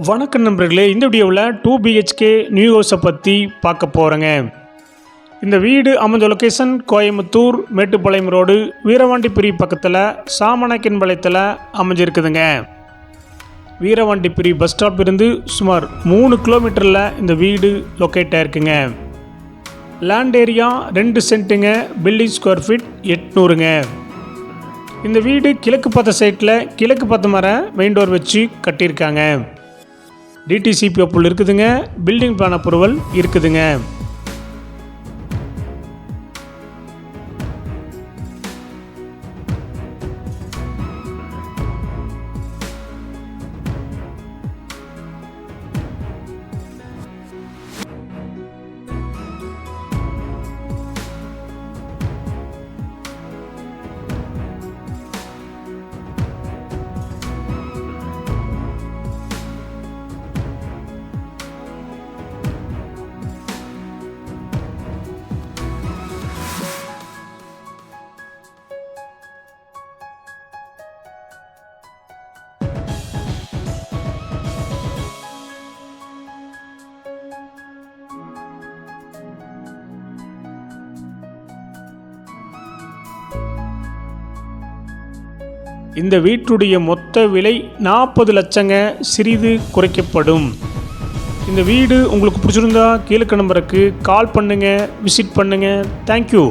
வணக்கம் நண்பர்களே இந்த வீடியோவில் டூ பிஹெச்கே நியூ ஹவுஸை பற்றி பார்க்க போகிறேங்க இந்த வீடு அமைஞ்ச லொக்கேஷன் கோயம்புத்தூர் மேட்டுப்பாளையம் ரோடு வீரவாண்டிப்பிரி பக்கத்தில் சாமணக்கின்பாளையத்தில் அமைஞ்சிருக்குதுங்க. வீரவாண்டிப்பிரி பஸ் ஸ்டாப் இருந்து சுமார் மூணு கிலோமீட்டரில் இந்த வீடு லொக்கேட் ஆயிருக்குங்க. லேண்ட் ஏரியா ரெண்டு சென்ட்டுங்க பில்டிங் ஸ்கொயர் ஃபீட் எட்நூறுங்க. இந்த வீடு கிழக்கு பார்த்த சைட்டில் கிழக்கு பார்த்த மர மெயின் டோர் வச்சு கட்டியிருக்காங்க. டிடிசிபி அப்புள் இருக்குதுங்க. பில்டிங் பிளான் அப்ரூவல் இருக்குதுங்க. இந்த வீட்டுடைய மொத்த விலை நாற்பது லட்சங்க சிறிது குறைக்கப்படும். இந்த வீடு உங்களுக்கு பிடிச்சிருந்தா கீழே நம்பருக்கு கால் பண்ணுங்கள் விசிட் பண்ணுங்கள் தேங்க்யூ